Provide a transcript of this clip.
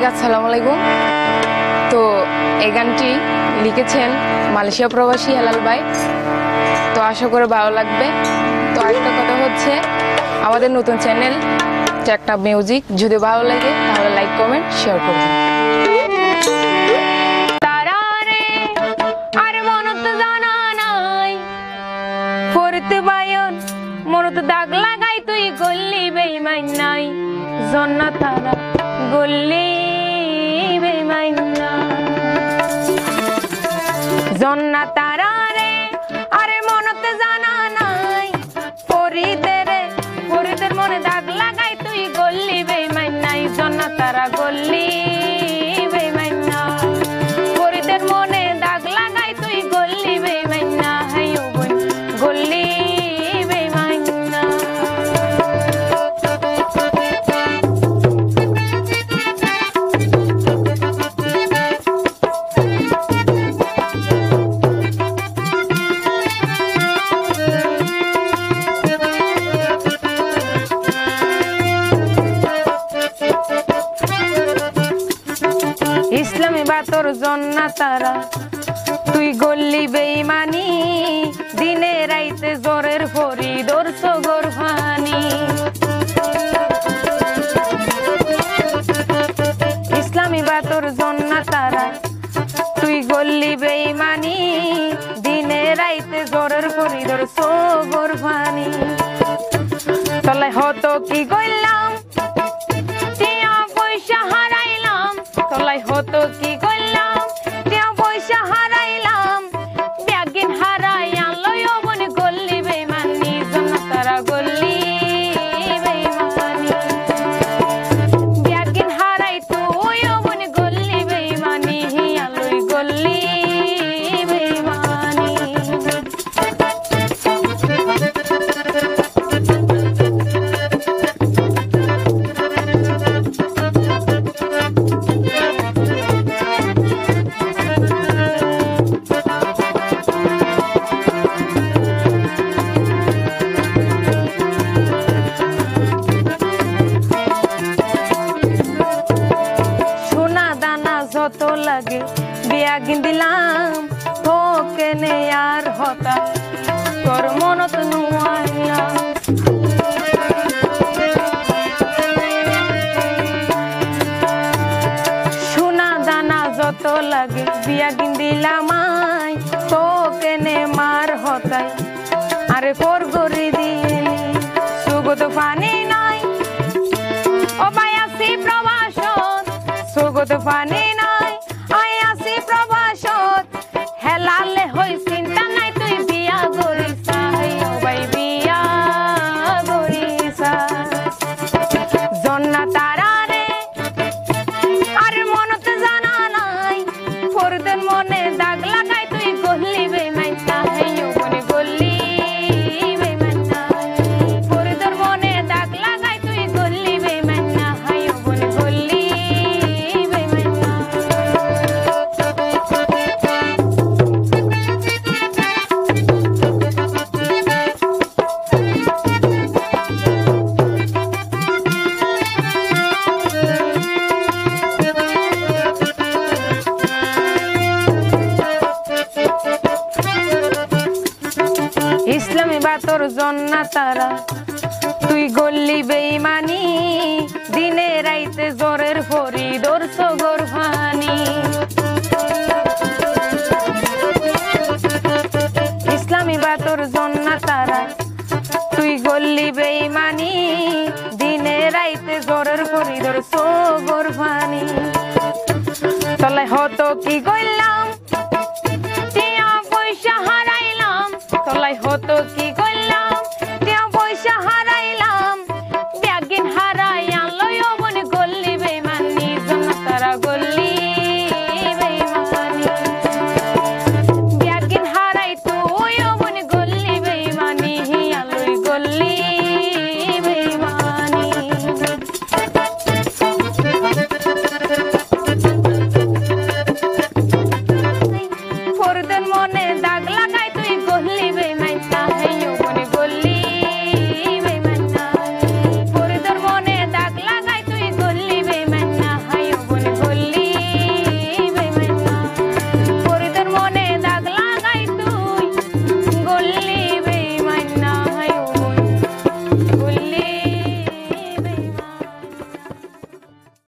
সবাইকে আসসালামু আলাইকুম। তো এই গানটি লিখেছেন মালয়েশিয়া প্রবাসী হেলাল ভাই। তো আশা করে ভালো লাগবে। তো আরেকটা কথা হচ্ছে, আমাদের নতুন চ্যানেল একটা মিউজিক। যদি ভালো লাগে, তাহলে লাইক, কমেন্ট, শেয়ার করবেন। মনত দাগ লাগাই তুই গল্লি বেইমাই নাই। জন্না তারা গল্লি বেইমাই ইসলামী বাতর জন্না তারা। তুই গল্লি বেইমানি, দিনে রাইতে জোরের ফরি দর্শ গোরফানি ইসলামী জন্না তারা। তুই গল্লি বেইমানি, দিনে রাইতে জোরের ফরি দর্শ গোরফানি তলে হতো কি গইলাম লাগে বিয়া দিলাম তোকে নে আর হতা। তোর মনত নুয়াইলাম সোনা দানা যত লাগে, বিয়া দিলাম আই তোকে নে মার হতাই আরে পর গরি দিলি সুগত পানি নাই। ও আসি প্রবাসন সুগত পানি ইসলামী বাতর জন্না তারা। তুই গল্লি বেইমানি দিনে রাইতে জোরের ফরি দর্শ গোরফানি ইসলামী বাতর জন্না তারা। তুই গল্লি বেইমানি দিনে রাইতে জোরের ফরি দর্শ গোরফানি তলে হতো কি গইলাম लोकी